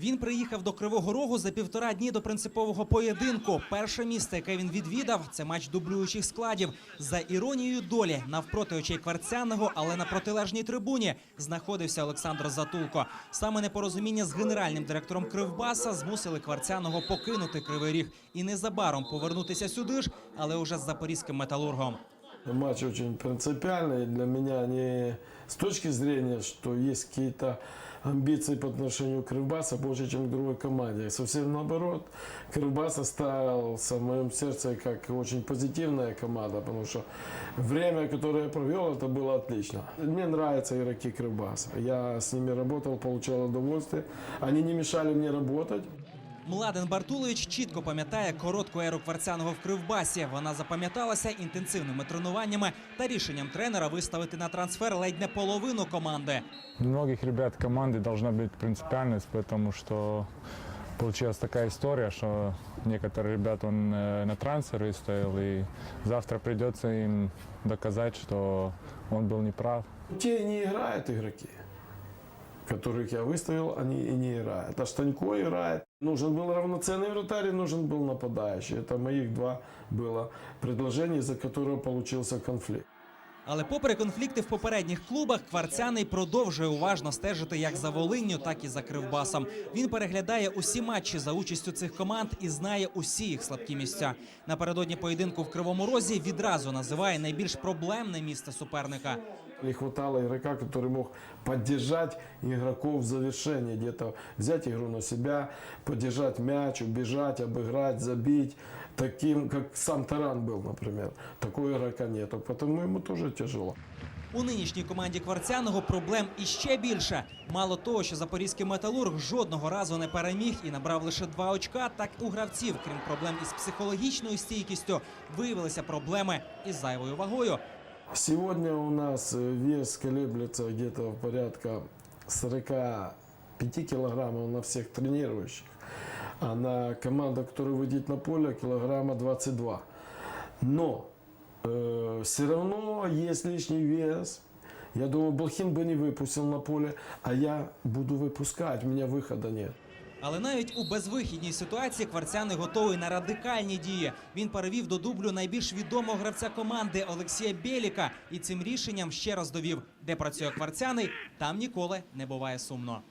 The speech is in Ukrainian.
Він приїхав до Кривого Рогу за півтора дні до принципового поєдинку. Перше місце, яке він відвідав, це матч дублюючих складів. За іронією долі, навпроти очей Кварцяного, але на протилежній трибуні знаходився Олександр Затулко. Саме непорозуміння з генеральним директором Кривбаса змусили Кварцяного покинути Кривий Ріг і незабаром повернутися сюди ж, але уже з запорізьким металургом. Матч очень принципиальный для меня не с точки зрения, что есть какие-то амбиции по отношению к Крывбаса больше, чем к другой команде. Совсем наоборот, Крывбас остался в моем сердце как очень позитивная команда, потому что время, которое я провел, это было отлично. Мне нравятся игроки Крывбаса. Я с ними работал, получал удовольствие. Они не мешали мне работать. Младен Бартулович чітко пам'ятає коротку еру Кварцяного в Кривбасі. Вона запам'яталася інтенсивними тренуваннями та рішенням тренера виставити на трансфер ледь не половину команди. У многих ребят команды должна быть принципиальность, потому что получилась такая история, что некоторые ребят он э, на трансфер выставил, и завтра придется им доказать, что он был неправ. Те и не играют игроки, которых я выставил, они и не играют. А Штанько играет. Нужен был равноценный вратарь и нужен был нападающий. Это моих два было предложения, из-за которого получился конфликт. Але попри конфлікти в попередніх клубах, Кварцяний продовжує уважно стежити як за Волинню, так і за Кривбасом. Він переглядає усі матчі за участю цих команд і знає усі їх слабкі місця. Напередодні поєдинку в Кривому Розі відразу називає найбільш проблемне місце суперника. Не хватало игрока, который мог поддержать игроков в завершении, где-то взять игру на себя, поддержать мяч, убежать, обыграть, забить. Таким, как сам Таран был, например. Такого игрока нету, потому ему тоже тяжело. У нинішній команді Кварцяного проблем іще більше. Мало того, що запорізький металург жодного разу не переміг і набрав лише два очка, так у гравців, крім проблем із психологічною стійкістю, виявилися проблеми із зайвою вагою. Сегодня у нас э, вес колеблется где-то порядка 45 килограммов на всех тренирующих, а на команду, которая выйдет на поле, килограмма 22. Но все равно есть лишний вес. Я думаю, Блохин бы не выпустил на поле, а я буду выпускать, у меня выхода нет. Але навіть у безвихідній ситуації Кварцяний готовий на радикальні дії. Він перевів до дублю найбільш відомого гравця команди Олексія Бєліка і цим рішенням ще раз довів, де працює Кварцяний, там ніколи не буває сумно.